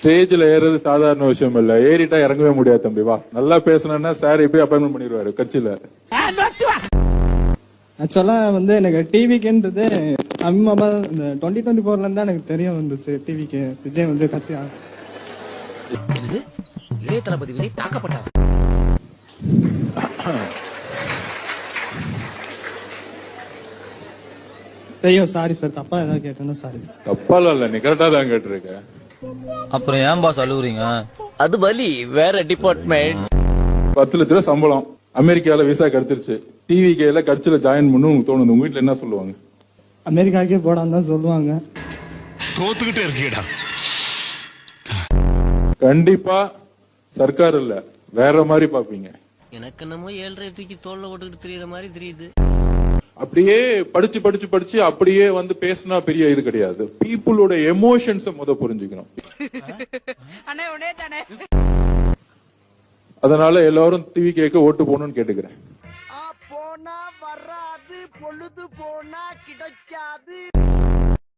ஸ்டேஜ்ல ஏறது சாதாரண விஷயம் இல்ல. ஏறிட்டா இறங்கவே முடியாது தம்பி. வா. நல்லா பேசணும்னா சார் இப்பயே அப்பாயின்மெண்ட் பண்ணிடுவாரு. கட்சியில. ஆக்சுவலா வந்து எனக்கு டிவிக்குன்றது அம்மா இந்த டுவெண்ட்டி டுவெண்ட்டி ஃபோர்ல இருந்தா எனக்கு தெரிய வந்துச்சு. டிவிக்கு விஜய் வந்து கட்சி இளைய தளபதி விஜய் தாக்கப்பட்டார்? தெரியும். சாரி சார் தப்பா ஏதாவது கேட்டேன்னா சாரி சார் தப்பால இல்ல. நீ கரெக்டா தான் கேட்டிருக்க. அப்புறம் ஏன் பாஸ் அழுகுறீங்க அது வலி வேற டிபார்ட்மெண்ட் பத்து லட்ச ரூபா சம்பளம். அமெரிக்கால விசா கிடைச்சிருச்சு. டிவி கேல கட்சியில ஜாயின் பண்ணு உங்களுக்கு தோணுது. உங்க வீட்டுல என்ன சொல்லுவாங்க? அமெரிக்காக்கே போடான்னு தான் சொல்லுவாங்க. தோத்துக்கிட்டே இருக்கீடா கண்டிப்பா சர்க்கார் இல்ல. வேற மாதிரி பாப்பீங்க எனக்கு என்னமோ ஏழரை தூக்கி தோல்ல போட்டுக்கிட்டு தெரியற மாதிரி தெரியுது. அப்படியே படிச்சு படிச்சு படிச்சு அப்படியே வந்து பேசினா பெரிய இது கிடையாது. பீப்புளோட எமோஷன்ஸ் முத புரிஞ்சுக்கணும். அண்ணே உடனே தானே. அதனால எல்லாரும் டிவி கேட்க ஓட்டு போகணும்னு கேட்டுக்கிறேன். போனா வராது பொழுது போனா கிடைக்காது.